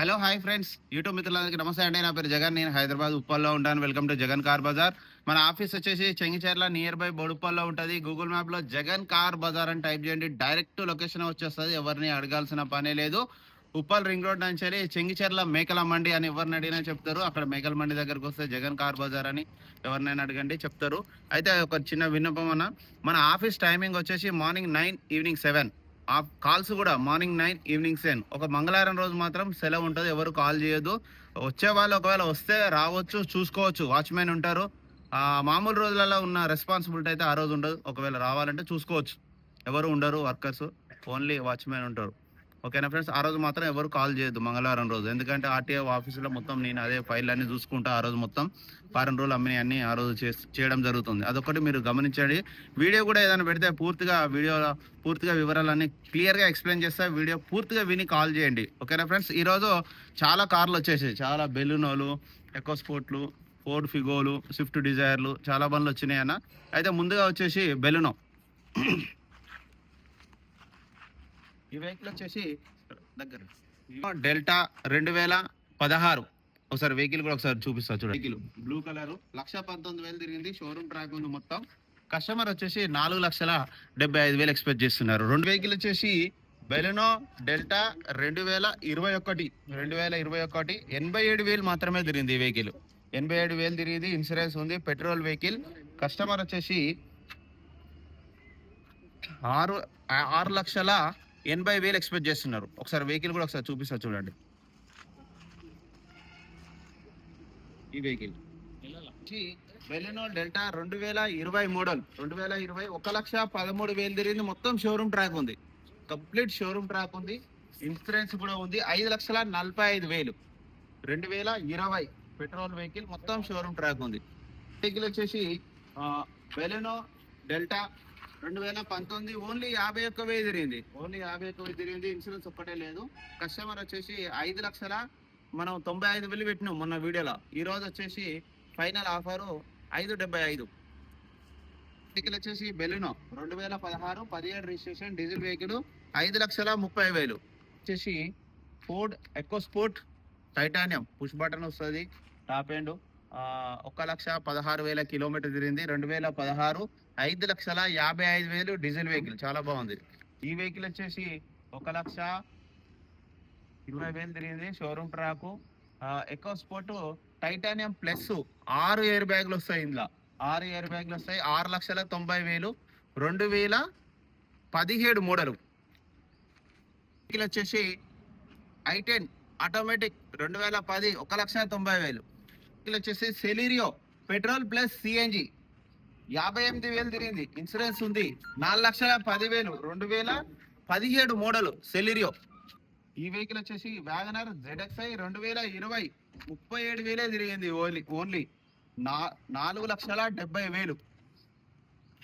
Hello hi friends. YouTube మిత్రులందరికీ నమస్తే అండి. నా పేరు జగన్. నేను హైదరాబాద్ ఉప్పల్లో ఉంటాను. Welcome to Jagan car bazaar. మన ఆఫీస్ వచ్చేసి చెంగిచెర్ల నియర్ బై బొడుప్పల్లో ఉంటుంది. గూగుల్ మ్యాప్లో జగన్ కార్ బజార్ అని టైప్ చేయండి. డైరెక్ట్ లొకేషన్ వచ్చేస్తుంది. ఎవరిని అడగాల్సిన పనే లేదు. ఉప్పల్ రింగ్ రోడ్ నుంచి వెళ్ళి చెంగిచెర్ల మేకల మండి అని ఎవరిని అడిగినా చెప్తారు. అక్కడ మేకల మండి దగ్గరకు వస్తే జగన్ కార్ బజార్ అని ఎవరినైనా అడగండి చెప్తారు. అయితే ఒక చిన్న విన్నపం అన్న. మన ఆఫీస్ టైమింగ్ వచ్చేసి మార్నింగ్ నైన్ ఈవినింగ్ సెవెన్. ఆ కాల్స్ కూడా మార్నింగ్ నైన్ ఈవినింగ్ సెవెన్. ఒక మంగళవారం రోజు మాత్రం సెలవు ఉంటుంది ఎవరు కాల్ చేయొద్దు. వచ్చే వాళ్ళు ఒకవేళ వస్తే రావచ్చు చూసుకోవచ్చు. వాచ్మెన్ ఉంటారు. మామూలు రోజులలో ఉన్న రెస్పాన్సిబిలిటీ అయితే ఆ రోజు ఉండదు. ఒకవేళ రావాలంటే చూసుకోవచ్చు. ఎవరు ఉండరు వర్కర్స్ ఓన్లీ వాచ్మెన్ ఉంటారు. ఓకేనా ఫ్రెండ్స్? ఆ రోజు మాత్రం ఎవరు కాల్ చేయొద్దు మంగళవారం రోజు. ఎందుకంటే ఆర్టీఓ ఆఫీసులో మొత్తం నేను అదే ఫైల్ అన్ని చూసుకుంటా ఆ రోజు మొత్తం ఫారెన్ రోజులు అమ్మిని అన్ని ఆ రోజు చేయడం జరుగుతుంది. అదొకటి మీరు గమనించండి. వీడియో కూడా ఏదైనా పెడితే పూర్తిగా వీడియో పూర్తిగా వివరాలన్నీ క్లియర్గా ఎక్స్ప్లెయిన్ చేస్తే. వీడియో పూర్తిగా విని కాల్ చేయండి. ఓకేనా ఫ్రెండ్స్? ఈరోజు చాలా కార్లు వచ్చేసాయి చాలా బెలూనోలు ఎకో స్పోర్ట్లు ఫోర్డ్ ఫిగోలు స్విఫ్ట్ డిజైర్లు చాలా బండ్లు వచ్చినాయి అన్న. అయితే ముందుగా వచ్చేసి బెలూనో. ఈ వెహికల్ వచ్చేసి దగ్గర. డెల్టా రెండు వేల పదహారు. ఒకసారి వెహికల్ కూడా ఒకసారి చూపిస్తా చూడండి. వెహికల్ బ్లూ కలర్ లక్ష పంతొమ్మిది వేలు తిరిగింది. షోరూమ్ ట్రాక్ ఉంది మొత్తం. కస్టమర్ వచ్చేసి నాలుగు లక్షల డెబ్బై ఐదు వేలు ఎక్స్పెక్ట్ చేస్తున్నారు. రెండు వెహికల్ వచ్చేసి బెలెనో డెల్టా రెండు వేల ఇరవై ఒకటి. రెండు వేల ఇరవై ఒకటి. ఎనభై ఏడు వేలు మాత్రమే తిరిగింది ఈ వెహికల్ ఎనభై ఏడు వేలు తిరిగింది. ఇన్సూరెన్స్ ఉంది. పెట్రోల్ వెహికల్ కస్టమర్ వచ్చేసి ఆరు ఆరు లక్షల ఎనభై వేలు ఎక్స్పెక్ట్ చేస్తున్నారు. ఒకసారి వెహికల్ కూడా ఒకసారి చూపిస్తా చూడండి. ఈ వెహికల్. బెలెనో డెల్టా రెండు వేల ఇరవై మోడల్. రెండు వేల ఇరవై ఒక లక్ష పదమూడు వేలు తిరిగింది. మొత్తం షోరూమ్ ట్రాక్ ఉంది. కంప్లీట్ షోరూమ్ ట్రాక్ ఉంది. ఇన్సూరెన్స్ కూడా ఉంది. ఐదు లక్షల నలభై ఐదు వేలు. రెండు వేల ఇరవై పెట్రోల్ వెహికల్ మొత్తం షోరూమ్ ట్రాక్ ఉంది. వెహికల్ వచ్చేసి బెలెనో డెల్టా రెండు వేల పంతొమ్మిది ఓన్లీ యాభై ఒక్క వేలు తిరిగింది. ఓన్లీ యాభై ఒక్క వేలు తిరిగింది. ఇన్సూరెన్స్ ఒక్కటే లేదు. కస్టమర్ వచ్చేసి ఐదు లక్షల మనం తొంభై ఐదు వేలు పెట్టినాం మొన్న వీడియోలో. ఈ రోజు వచ్చేసి ఫైనల్ ఆఫరు ఐదు డెబ్బై ఐదు. వెహికల్ వచ్చేసి బెలినో. రెండు వేల పదహారు పదిహేడు రిజిస్ట్రేషన్ డీజిల్ వెహికల్ ఐదు లక్షల ముప్పై వేలు. వచ్చేసి Ford EcoSport titanium. Push button వస్తుంది. టాప్ ఎండ్ ఒక లక్ష పదహారు వేల కిలోమీటర్ తిరిగింది. రెండు వేల పదహారు ఐదు లక్షల యాభై ఐదు వేలు డీజిల్ వెహికల్. చాలా బాగుంది. ఈ వెహికల్ వచ్చేసి ఒక లక్ష ఇరవై వేలు తిరిగింది షోరూమ్ ట్రాకు. ఎక్కువ స్పోర్ట్ టైటానియం ప్లస్ ఆరు ఎయిర్ బ్యాగులు వస్తాయి ఇందులో. ఆరు ఎయిర్ బ్యాగులు వస్తాయి. ఆరు లక్షల తొంభై వేలు. రెండు వేల పదిహేడు మోడలు. వెహికల్ వచ్చేసి ఐటెన్ ఆటోమేటిక్ రెండు వేల పది ఒక లక్ష తొంభై వేలు. వెహికల్ వచ్చేసి సెలీరియో పెట్రోల్ ప్లస్ సిఎన్జి యాభై ఎనిమిది వేలు తిరిగింది. ఇన్సూరెన్స్ ఉంది. నాలుగు లక్షల పదివేలు రెండు వేల పదిహేడు మోడల్ సెలిరియో. ఈ వెహికల్ వచ్చేసి వ్యాగనర్ జెడ్ఎక్స్ఐ రెండు వేల ఇరవై ముప్పై ఏడు వేలే తిరిగింది ఓన్లీ ఓన్లీ. నా నాలుగు లక్షల డెబ్బై వేలు.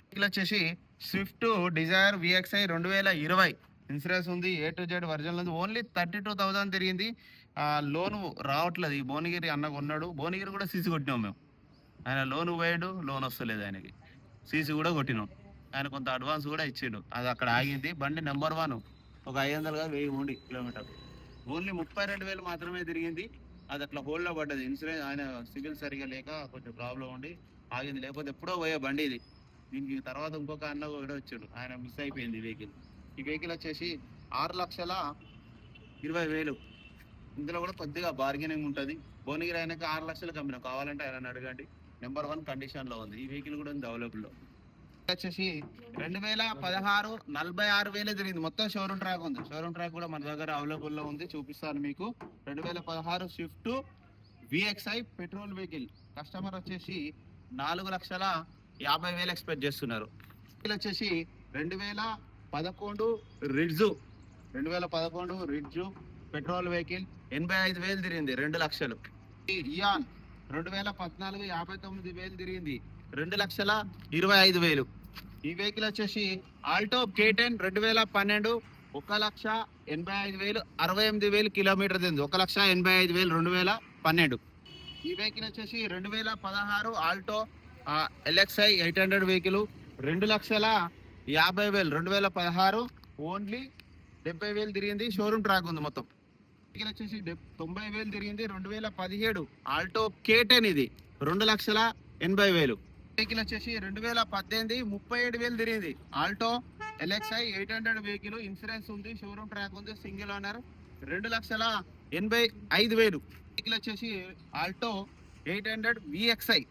వెహికల్ వచ్చేసి స్విఫ్ట్ డిజైర్ విఎక్స్ఐ రెండు వేల ఇరవై. ఇన్సూరెన్స్ ఉంది ఏ టు జెడ్ వర్జన్ ఉంది. ఓన్లీ థర్టీ టూ థౌసండ్ తిరిగింది. లోన్ రావట్లేదు. ఈ భువనగిరి అన్న కొన్నాడు. భువనగిరి కూడా సీసీ కొట్టినాం మేము. ఆయన లోన్ పోయాడు లోన్ వస్తలేదు ఆయనకి. సీసీ కూడా కొట్టినాం. ఆయన కొంత అడ్వాన్స్ కూడా ఇచ్చిండు. అది అక్కడ ఆగింది. బండి నెంబర్ వన్ ఒక ఐదు వందలుగా వెయ్యి ఉండి కిలోమీటర్. ఓన్లీ ముప్పై రెండు వేలు మాత్రమే తిరిగింది. అది అట్లా హోల్డ్లో పడ్డది. ఇన్సూరెన్స్ ఆయన సివిల్ సరిగా లేక కొంచెం ప్రాబ్లం ఉండి ఆగింది. లేకపోతే ఎప్పుడో పోయే బండి ఇది. దీనికి తర్వాత ఇంకొక అన్న కూడా వచ్చాడు. ఆయన మిస్ అయిపోయింది వెహికల్. ఈ వెహికల్ వచ్చేసి ఆరు లక్షల ఇరవై వేలు. ఇందులో కూడా కొద్దిగా బార్గెనింగ్ ఉంటుంది. భువనగిరి అయినాక ఆరు లక్షలకు అమ్మిన కావాలంటే ఆయన అడగండి. నెంబర్ వన్ కండిషన్లో ఉంది. ఈ వెహికల్ కూడా ఉంది అవైలబుల్లో వచ్చేసి రెండు వేల పదహారు నలభై ఆరు వేలే తిరిగింది మొత్తం షోరూమ్ ట్రాక్ ఉంది. షోరూమ్ ట్రాక్ కూడా మన దగ్గర అవైలబుల్లో ఉంది. చూపిస్తాను మీకు. రెండు వేల పదహారు Swift VXI petrol vehicle customer వచ్చేసి నాలుగు లక్షల యాభై వేలు ఎక్స్పెక్ట్ చేస్తున్నారు. వచ్చేసి రెండు వేల పదకొండు రిడ్జు రెండు వేల పదకొండు రిడ్జు పెట్రోల్ వెహికల్ ఎనభై ఐదు వేలు తిరిగింది. రెండు లక్షలు. ఇయాన్ రెండు వేల పద్నాలుగు యాభై తొమ్మిది వేలు తిరిగింది. రెండు లక్షల ఇరవై ఐదు వేలు. ఈ వెహికల్ వచ్చేసి ఆల్టో కే టెన్ రెండు వేల పన్నెండు ఒక లక్ష ఎనభై ఐదు వేలు అరవై ఎనిమిది వేలు కిలోమీటర్ తింది. ఒక లక్ష ఎనభై ఐదు వేలు రెండు వేల పన్నెండు. ఈ వెహికల్ వచ్చేసి రెండు వేల పదహారు Alto LXI eight hundred vehicle రెండు లక్షల యాభై వేలు. రెండు వేల పదహారు ఓన్లీ డెబ్బై వేలు తిరిగింది. షోరూమ్ ట్రాక్ ఉంది మొత్తం. వెహికల్ వచ్చేసి డెబ్- తొంభై వేలు తిరిగింది. రెండు వేల పదిహేడు ఆల్టో కేటెన్ ఇది. రెండు లక్షల ఎనభై వేలు. వెహికల్ వచ్చేసి రెండు వేల పద్దెనిమిది ముప్పై ఏడు వేలు తిరిగింది. Alto LXI eight hundred vehicle insurance ఉంది. షోరూమ్ ట్రాక్ ఉంది. Single owner. రెండు లక్షల ఎనభై ఐదు వేలు. వెహికల్ వచ్చేసి Alto eight hundred VXI.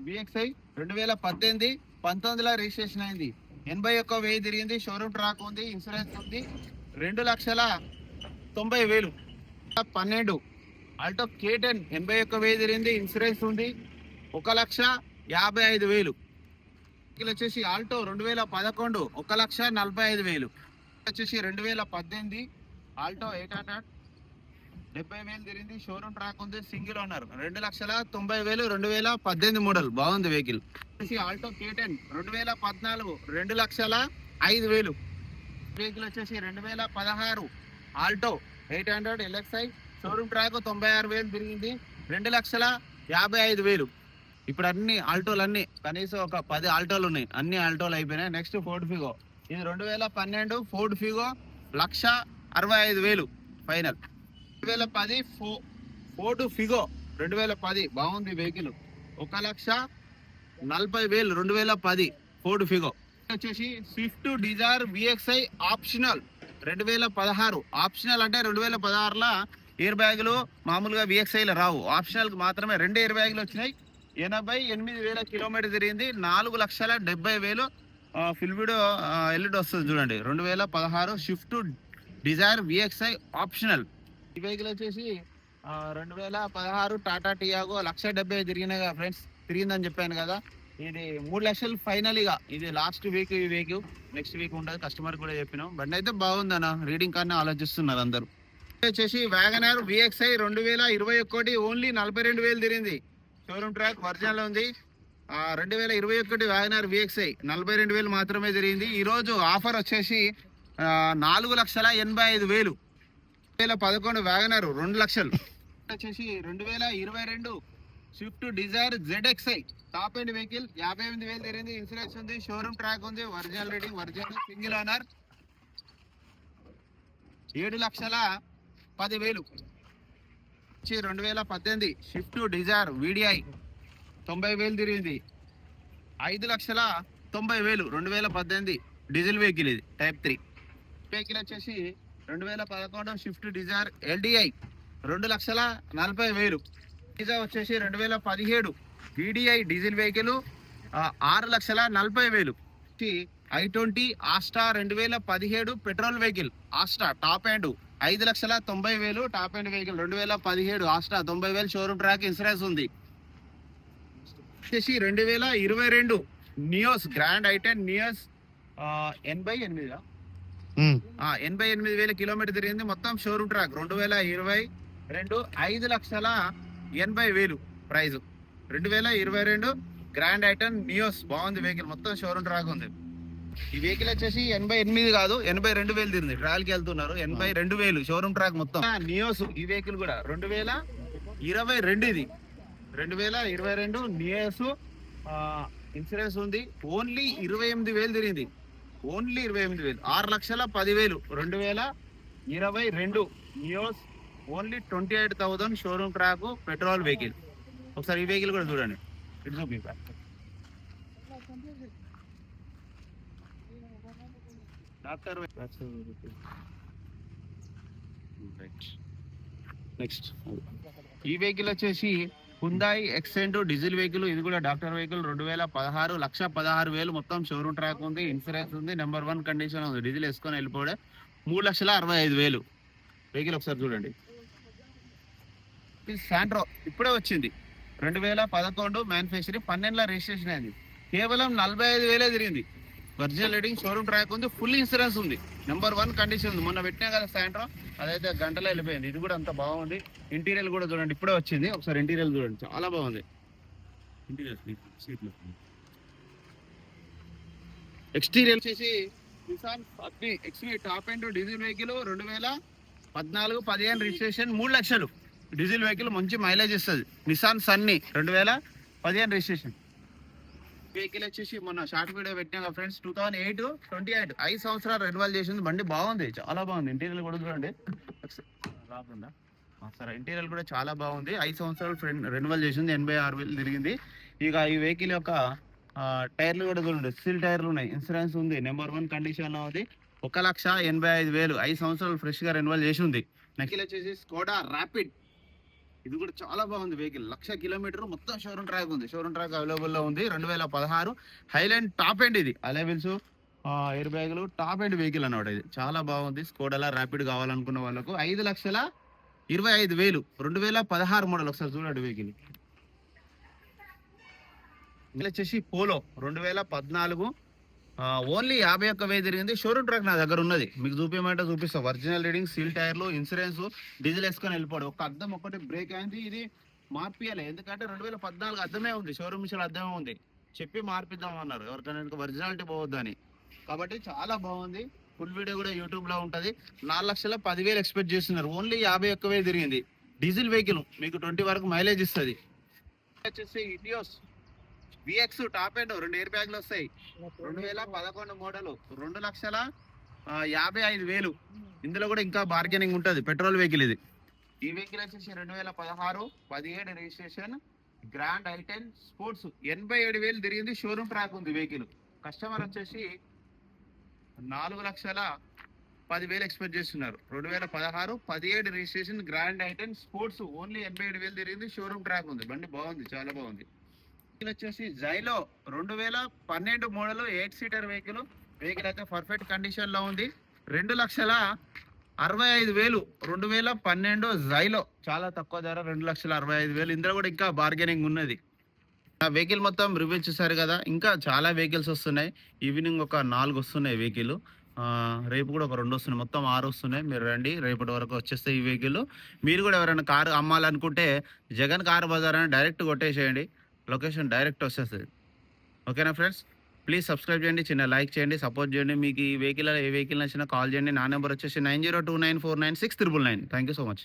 VXI రెండు వేల పద్దెనిమిది పంతొమ్మిదిలో రిజిస్ట్రేషన్ అయింది. ఎనభై ఒక్క వెయ్యి తిరిగింది. షోరూమ్ ట్రాక్ ఉంది. ఇన్సూరెన్స్ ఉంది. రెండు లక్షల తొంభై వేలు. పన్నెండు. ఆల్టో కేటెన్ ఎనభై ఒక్క వెయ్యి తిరిగింది ఇన్సూరెన్స్ ఉంది. ఒక లక్ష యాభై ఐదు వేలు. వెహికల్ వచ్చేసి ఆల్టో రెండు వేల పదకొండు ఒక లక్ష నలభై ఐదు వేలు. వచ్చేసి రెండు వేల పద్దెనిమిది ఆల్టో ఎయిట్ హండ్రెడ్ డెబ్బై వేలు తిరిగింది షోరూమ్ ట్రాక్ ఉంది సింగిల్ ఓనర్ రెండు లక్షల తొంభై వేలు రెండు వేల పద్దెనిమిది మోడల్ బాగుంది వెహికల్ వచ్చేసి ఆల్టో కేటెన్ రెండు వేల పద్నాలుగు రెండు లక్షల ఐదు వేలు. వెహికల్ వచ్చేసి రెండు వేల పదహారు Alto eight hundred LXI. Showroom track తొంభై ఆరు వేలు తిరిగింది. రెండు లక్షల యాభై ఐదు వేలు. ఇప్పుడు అన్ని ఆల్టోలు అన్ని కనీసం ఒక పది ఆల్టోలు ఉన్నాయి. అన్ని ఆల్టోలు అయిపోయినాయి. నెక్స్ట్ ఫోర్డ్ ఫిగో ఇది రెండు వేల పన్నెండు ఫోర్డ్ ఫిగో లక్ష అరవై ఐదు వేలు. ఫైనల్ రెండు వేల పది ఫో ఫోర్డ్ ఫిగో రెండు వేల పది. బాగుంది వెహికల్ ఒక లక్ష నలభై వేలు. రెండు వేల పది ఫోర్డ్ ఫిగో వచ్చేసి స్విఫ్ట్ డిజైర్ విఎక్స్ఐ ఆప్షనల్ రెండు వేల పదహారు. ఆప్షనల్ అంటే రెండు వేల పదహారులో ఎయిర్ బ్యాగులు మామూలుగా విఎక్స్ఐలో రావు. ఆప్షనల్కి మాత్రమే రెండు ఎయిర్ బ్యాగులు వచ్చినాయి. ఎనభై ఎనిమిది వేల కిలోమీటర్ తిరిగింది నాలుగు లక్షల డెబ్బై వేలు ఫిల్బిడో వీడియో ఎల్లుడి వస్తుంది చూడండి. రెండు వేల పదహారు షిఫ్ట్ డిజైర్ విఎక్స్ఐ ఆప్షనల్. ఈ వెహికల్ వచ్చేసి రెండు వేల పదహారు టాటా టియాగో లక్ష డెబ్బై తిరిగినాయి ఫ్రెండ్స్. తిరిగిందని చెప్పాను కదా. ఇది మూడు లక్షలు ఫైనల్ ఇక. ఇది లాస్ట్ వీక్ ఈ వీక్ నెక్స్ట్ వీక్ ఉండదు. కస్టమర్ కూడా చెప్పినాం. బండి అయితే బాగుందన్న. రీడింగ్ కానీ ఆలోచిస్తున్నారు అందరూ. వచ్చేసి వ్యాగనర్ విఎక్స్ఐ రెండు వేల ఇరవై ఒకటి ఓన్లీ నలభై రెండు వేలు తిరిగింది. షోరూమ్ ట్రాక్ ఒరిజినల్ ఉంది. రెండు వేల ఇరవై ఒకటి వ్యాగనర్ విఎక్స్ఐ నలభై రెండు వేలు మాత్రమే తిరిగింది. ఈరోజు ఆఫర్ వచ్చేసి నాలుగు లక్షల ఎనభై ఐదు వేలు. వేల పదకొండు వ్యాగనర్ రెండు లక్షలు. వచ్చేసి రెండు వేల ఇరవై రెండు Swift Dzire ZXI top end vehicle యాభై ఎనిమిది వేలు తిరిగింది ఇన్సూరెన్స్ ఉంది షోరూమ్ ట్రాక్ ఉంది. Original reading original single owner ఏడు లక్షల పది వేలు వచ్చి రెండు వేల పద్దెనిమిది. షిఫ్ట్ డిజైర్ వీడిఐ తొంభై వేలు తిరిగింది. ఐదు లక్షల తొంభై వేలు రెండు వేల పద్దెనిమిది. డీజిల్ వెహికల్ ఇది టైప్ త్రీ వెహికల్ వచ్చేసి రెండు వేల పదకొండు షిఫ్ట్ డిజైర్ ఎల్డిఐ రెండు లక్షల నలభై వేలు. డీజా వచ్చేసి రెండు వేల పదిహేడు వీడిఐ డీజిల్ వెహికల్ ఆరు లక్షల నలభై వేలు. ఐ ట్వంటీ ఆస్టా రెండు వేల పదిహేడు petrol vehicle Asta top end ఐదు లక్షల తొంభై వేలు టాప్ ఎండ్ వెహికల్ రెండు వేల పదిహేడు ఆస్టా తొంభై వేలు షోరూమ్ ట్రాక్ ఇన్సూరెన్స్ ఉంది. వచ్చేసి రెండు వేల ఇరవై రెండు నియోస్ గ్రాండ్ ఐటెన్ నియోస్ ఎనభై ఎనిమిదిగా ఎనభై ఎనిమిది వేల కిలోమీటర్ తిరిగింది మొత్తం షోరూమ్ ట్రాక్. రెండు వేల ఇరవై రెండు ఐదు లక్షల ఎనభై వేలు ప్రైజ్. రెండు వేల ఇరవై రెండు గ్రాండ్ ఐటన్ నియోస్ బాగుంది వెహికల్. మొత్తం షోరూమ్ ట్రాక్ ఉంది. ఈ వెహికల్ వచ్చేసి ఎనభై ఎనిమిది కాదు ఎనభై రెండు వేలు తిరిగింది. ట్రాయల్కి వెళ్తున్నారు. ఎనభై రెండు వేలు షోరూమ్ ట్రాక్ మొత్తం. నియోస్ ఈ వెహికల్ కూడా రెండు వేల ఇరవై రెండు ఇది. రెండు వేల ఇరవై రెండు నియోస్ ఇన్సూరెన్స్ ఉంది. ఓన్లీ ఇరవై ఎనిమిది వేలు తిరిగింది. ఓన్లీ ఇరవై ఎనిమిది వేలు. ఆరు లక్షల పదివేలు. రెండు వేల ఇరవై రెండు Nios only twenty eight thousand showroom track petrol vehicle. ఒకసారి ఈ వెహికల్ కూడా చూడండి. ఇటు చూపి డాక్టర్ నెక్స్ట్ ఈ వెహికల్ వచ్చేసి హుందాయి ఎక్సెంట్ డీజిల్ వెహికల్. ఇది కూడా డాక్టర్ వెహికల్. రెండు వేల పదహారు లక్ష పదహారు వేలు మొత్తం షోరూమ్ ట్రాక్ ఉంది. ఇన్సూరెన్స్ ఉంది. నెంబర్ వన్ కండిషన్ ఉంది. డీజిల్ వేసుకొని వెళ్ళిపోవడే. మూడు లక్షల అరవై ఐదు వేలు. వెహికల్ ఒకసారి చూడండి. ఇది శాంట్రో ఇప్పుడే వచ్చింది. రెండు వేల పదకొండు మ్యానుఫ్యాక్చరింగ్ పన్నెండులో రిజిస్ట్రేషన్ అయింది. కేవలం నలభై ఐదు వేలే తిరిగింది. ఒరిజినల్ రీడింగ్ షోరూమ్ ట్రాక్ ఉంది ఫుల్ ఇన్సూరెన్స్ ఉంది. నెంబర్ వన్ కండిషన్ ఉంది. మొన్న పెట్టినా కదా శాంట్రో అదైతే గంటలో వెళ్ళిపోయింది. ఇది కూడా అంత బాగుంది. ఇంటీరియర్ కూడా చూడండి ఇప్పుడే వచ్చింది. ఒకసారి ఇంటీరియర్ చూడండి. చాలా బాగుంది. ఇంటీరియర్ సీట్లు ఎక్స్టీరియర్ వచ్చేసి నిసాన్ అగ్ని XV top and diesel vehicle రెండు వేల పద్నాలుగు పదిహేను రిజిస్ట్రేషన్ మూడు లక్షలు. డీజిల్ వెహికల్ మంచి మైలేజ్ ఇస్తుంది. నిసాన్ సన్నీ రెండు వేల పదిహేను రిజిస్ట్రేషన్. వెహికల్ వచ్చేసి మొన్న షార్ట్ వీడియో పెట్టినా friends two thousand eight twenty eight ఐదు సంవత్సరాలు రెన్యువల్ చేసింది. బండి బాగుంది చాలా బాగుంది. ఇంటీరియర్ కూడా చూడండి. రాకుండా. సరే ఇంటీరియర్ కూడా చాలా బాగుంది. ఐదు సంవత్సరాలు ఫ్రెండ్ రెన్యువల్ చేసింది. ఎనభై ఆరు వేలు తిరిగింది. ఇక ఈ వెహికల్ యొక్క టైర్లు కూడా చూడండి. స్టీల్ టైర్లు ఉన్నాయి. ఇన్సూరెన్స్ ఉంది. నెంబర్ వన్ కండిషన్లో ఉంది. ఒక లక్ష ఎనభై ఐదు వేలు. ఐదు సంవత్సరాలు ఫ్రెష్గా రెన్యువల్ చేసి ఉంది నకిల్ వచ్చేసి స్కోడా ర్యాపిడ్ ఇది కూడా చాలా బాగుంది వెహికల్ లక్ష కిలోమీటర్ మొత్తం షోరూమ్ ట్రాక్ ఉంది. షోరూమ్ ట్రాక్ అవైలబుల్లో ఉంది. రెండు వేల పదహారు హైలైండ్ టాప్ ఎండ్ ఇది. అలెవెల్స్ ఎయిర్ బ్యాగులు టాప్ ఎండ్ వెహికల్ అన్నమాట ఇది. చాలా బాగుంది. స్కోడలా ర్యాపిడ్ కావాలనుకున్న వాళ్ళకు ఐదు లక్షల ఇరవై ఐదు వేలు. రెండు వేల పదహారు మోడల్ ఒకసారి చూడండి వెహికల్ ఇలా వచ్చేసి పోలో రెండు వేల పద్నాలుగు ఓన్లీ యాభై ఒక్క వెయ్యి తిరిగింది. షోరూమ్ ట్రాక్ నా దగ్గర ఉన్నది. మీకు చూపించమంటే చూపిస్తా. ఒరిజినల్ రీడింగ్ సీల్ టైర్లు ఇన్సూరెన్స్ డీజిల్ వేసుకొని వెళ్ళిపోడు ఒక అర్థం ఒకటి బ్రేక్ అయింది. ఇది మార్పియాలి ఎందుకంటే రెండు వేల పద్నాలుగు అర్థమే ఉంది. షోరూమ్ మిషన్ అర్థమే ఉంది. చెప్పి మార్పిద్దాం అన్నారు. ఎవరికైనా ఒరిజినాలిటీ పోవద్దని. కాబట్టి చాలా బాగుంది. ఫుల్ వీడియో కూడా యూట్యూబ్లో ఉంటుంది. నాలుగు లక్షల పదివేలు ఎక్స్పెక్ట్ చేస్తున్నారు. ఓన్లీ యాభై ఒక్క వేలు తిరిగింది. డీజిల్ వెహికల్ మీకు ట్వంటీ వరకు మైలేజ్ ఇస్తుంది. వచ్చేసి ఇటియోస్ విఎక్స్ టాప్ ఎండ్ రెండు ఎయిర్ బ్యాగ్లు వస్తాయి. రెండు వేల పదకొండు మోడల్ రెండు లక్షల యాభై ఐదు వేలు. ఇందులో కూడా ఇంకా బార్గెనింగ్ ఉంటుంది పెట్రోల్ వెహికల్ ఇది. ఈ వెహికల్ వచ్చేసి రెండు వేల పదహారు పదిహేడు రిజిస్ట్రేషన్ గ్రాండ్ ఐటెన్ స్పోర్ట్స్ ఎనభై ఏడు వేలు తిరిగింది షోరూమ్ ట్రాక్ ఉంది వెహికల్ కస్టమర్ వచ్చేసి నాలుగు లక్షల పదివేలు ఎక్స్పెక్ట్ చేస్తున్నారు. రెండు వేల పదహారు పదిహేడు registration grand I ten sports only ఎనభై ఏడు వేలు తిరిగింది షోరూమ్ ట్రాక్ ఉంది. బండి బాగుంది చాలా బాగుంది. వెహికల్ వచ్చేసి జైలో రెండు వేల పన్నెండు model eight seater vehicle vehicle అయితే పర్ఫెక్ట్ కండిషన్లో ఉంది. రెండు లక్షల అరవై ఐదు వేలు రెండు వేల పన్నెండు జైలో చాలా తక్కువ ధర రెండు లక్షల అరవై ఐదు వేలు. ఇందులో కూడా ఇంకా బార్గెనింగ్ ఉన్నది. ఆ వెహికల్ మొత్తం రివ్యూ చూసారు కదా. ఇంకా చాలా వెహికల్స్ వస్తున్నాయి. ఈవినింగ్ ఒక నాలుగు వస్తున్నాయి వెహికల్ రేపు కూడా ఒక రెండు వస్తున్నాయి. మొత్తం ఆరు వస్తున్నాయి. మీరు రండి. రేపటి వరకు వచ్చేస్తే ఈ వెహికల్ మీరు కూడా ఎవరైనా కారు అమ్మాలనుకుంటే జగన్ కారు బజార్ అని డైరెక్ట్ కొట్టేసేయండి. లొకేషన్ డైరెక్ట్ వచ్చేస్తుంది ఓకేనా ఫ్రెండ్స్? ప్లీజ్ సబ్స్క్రైబ్ చేయండి చిన్న లైక్ చేయండి సపోర్ట్ చేయండి. మీకు ఈ వెహికల్ ఏ వెహికల్ నచ్చినా కాల్ చేయండి. నా నెంబర్ వచ్చేసి nine zero two nine four nine six triple nine. Thank you so much.